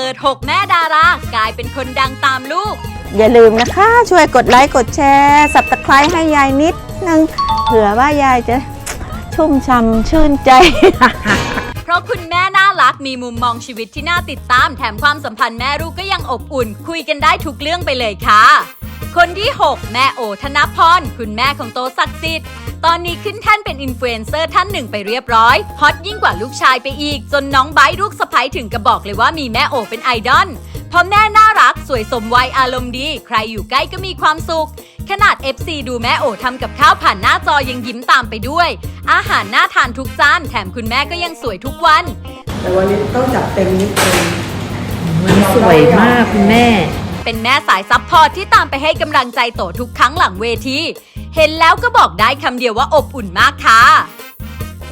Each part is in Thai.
เปิด 6 แม่ดารา กลายเป็นคนดังตามลูก อย่าลืมนะคะ ช่วยกดไลค์กดแชร์สับตะไคร้ให้ยายนิดนึงเผื่อว่ายายจะชุ่มช่ำชื่นใจ เพราะคุณแม่น่ารักมีมุมมองชีวิตที่น่าติดตาม แถมความสัมพันธ์แม่ลูกก็ยังอบอุ่น คุยกันได้ทุกเรื่องไปเลยค่ะ คนที่ 6 แม่โอธนพรคุณแม่ของโตศักดิ์สิทธิ์ ตอนนี้ขึ้นแท่านเป็นอินฟลูเอนเซอร์ท่านหนึ่งไปเรียบร้อย ฮอตยิ่งกว่าลูกชายไปอีก จนน้องไบร์ทลูกสะใภ้ถึงกระบอกเลยว่ามีแม่โอเป็นไอดอลเพราะแม่น่ารักสวยสมวัยอารมณ์ดี ใครอยู่ใกล้ก็มีความสุข ขนาด FC ดูแม่โอทำกับข้าวผ่านหน้าจอยังยิ้มตามไปด้วย อาหารน่าทานทุกจานแถมคุณแม่ก็ยังสวยทุกวัน แต่วันนี้ต้องจัดเต็มนิดนึงมันสวยมากคุณแม่ เป็นแม่สายซัพพอร์ตที่ตามไปให้กำลังใจโตทุกครั้งหลังเวที เห็นแล้วก็บอกได้คำเดียวว่าอบอุ่นมากค่ะ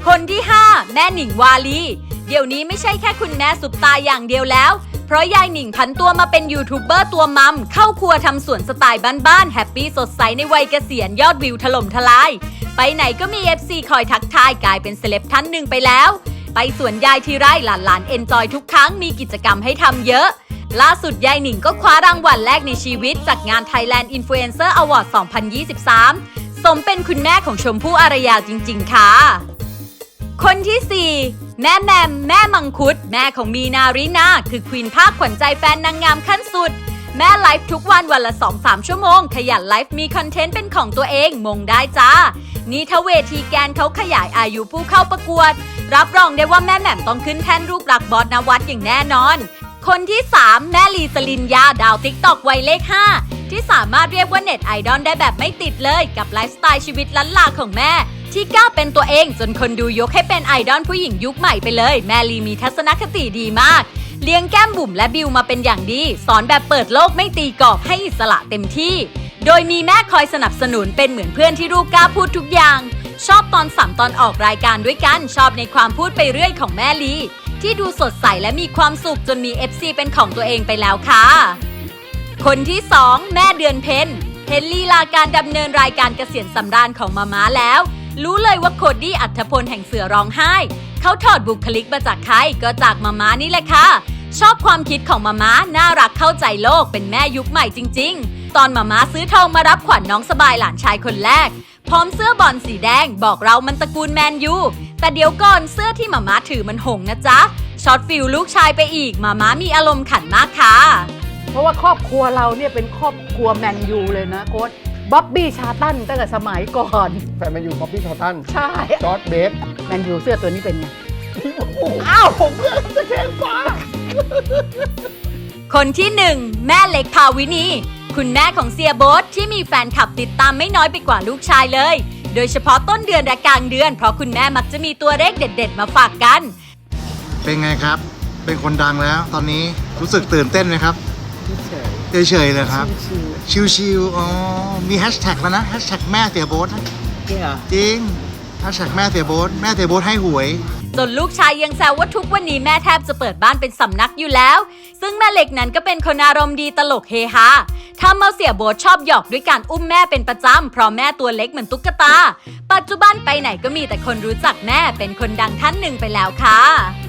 คนที่ 5 แม่หนิงวาลี เดี๋ยวนี้ไม่ใช่แค่คุณแม่สุปตาอย่างเดียวแล้ว เพราะยายหนิงพันตัวมาเป็นยูทูบเบอร์ตัวมัม เข้าครัวทำสวนสไตล์บ้านๆแฮปปี้สดใสในวัยเกษียณยอดวิวถล่มทลาย ไปไหนก็มี FC คอยทักทายกลายเป็นเซเลบท่านหนึ่งไปแล้ว ไปสวนยายทีไรหลานๆเอนจอยทุกครั้งมีกิจกรรมให้ทำเยอะ ล่าสุดยายหนิงก็คว้ารางวัลแรกในชีวิต จากงาน Thailand Influencer Award 2023 สมเป็นคุณแม่ของชมพู่อารยาจริง ๆ ค่ะ คนที่ 4 แม่แมมแม่มังคุด แม่ของมีนารินาคือควีนภาคขวัญใจแฟนนางงามขั้นสุด แม่ไลฟ์ทุกวันวันละ 2-3 ชั่วโมง ขยันไลฟ์มีคอนเทนต์เป็นของตัวเองมงได้จ้านี่ถ้าเวทีแกนเขาขยายอายุผู้เข้าประกวด รับรองได้ว่าแม่แหม่มต้องขึ้นแท่นรูปลักษ์บอสนวัดอย่างแน่นอน คนที่ 3 แม่ลีสลินยาดาวติ๊กตอกวัยเลข 5 ที่สามารถเรียกว่าเน็ตไอดอลได้แบบไม่ติดเลยกับไลฟ์สไตล์ชีวิตล้านลาของแม่ ที่กล้าเป็นตัวเองจนคนดูยกให้เป็นไอดอลผู้หญิงยุคใหม่ไปเลย แม่ลีมีทัศนคติดีมาก เลี้ยงแก้มบุ๋มและบิวมาเป็นอย่างดี สอนแบบเปิดโลกไม่ตีกรอบให้อิสระเต็มที่ โดยมีแม่คอยสนับสนุนเป็นเหมือนเพื่อนที่ลูกกล้าพูดทุกอย่าง ชอบตอนสามตอนออกรายการด้วยกันชอบในความพูดไปเรื่อยของแม่ลี ที่ดูสดใสและมีความสุขจนมี FC เป็นของตัวเองไปแล้วค่ะ คนที่ 2 แม่เดือนเพ็ญเห็นลีลาการดำเนินรายการเกษียณสำราญของมาม้าแล้ว รู้เลยว่าโคดดี้อัธพลแห่งเสือร้องไห้ เขาถอดบุคลิกมาจากใครก็จากมาม้านี่แหละค่ะ ชอบความคิดของมาม้าน่ารักเข้าใจโลกเป็นแม่ยุคใหม่จริง ๆ ตอนมาม้าซื้อทองมารับขวัญน้องสบายหลานชายคนแรก พร้อมเสื้อบอลสีแดงบอกเรามันตระกูลแมนยู แต่เดี๋ยวก่อนเสื้อที่มาม้าถือมันหงนะจ๊ะช็อตฟิลลูกชายไปอีกมาม้ามีอารมณ์ขันมากค่ะ เพราะว่าครอบครัวเราเนี่ยเป็นครอบครัวแมนยูเลยนะโค้ดบ๊อบบี้ชาตันตั้งแต่สมัยก่อน แฟนแมนยูคอปปี้ชอตันใช่จอร์ดเบสแมนยูเสื้อตัวนี้เป็นไงอ้าวผมเลือกจะแข่งฟ้าคนที่หนึ่งแม่เล็กภาวินี คุณแม่ของเซียโบทที่มีแฟนคลับติดตามไม่น้อยไปกว่าลูกชายเลย โดยเฉพาะต้นเดือนและกลางเดือน เพราะคุณแม่มักจะมีตัวเลขเด็ด ๆ มาฝากกัน เป็นไงครับ เป็นคนดังแล้ว ตอนนี้รู้สึกตื่นเต้นไหมครับเฉยๆเลยครับ ชิวๆอ๋อ มีแฮชแท็กแล้วนะแฮชแท็กแม่เสียโบ๊ทนะจริงเหรอจริงแฮชแท็กแม่เสียโบ๊ทแม่เสียโบ๊ทให้หวย จนลูกชายยังแซวว่าทุกวันนี้แม่แทบจะเปิดบ้านเป็นสำนักอยู่แล้ว ซึ่งแม่เหล็กนั้นก็เป็นคนอารมณ์ดีตลกเฮฮาทำเอาเสียโบทชอบหยอกด้วยการอุ้มแม่เป็นประจำเพราะแม่ตัวเล็กเหมือนตุ๊กตา ปัจจุบันไปไหนก็มีแต่คนรู้จักแม่เป็นคนดังท่านหนึ่งไปแล้วค่ะ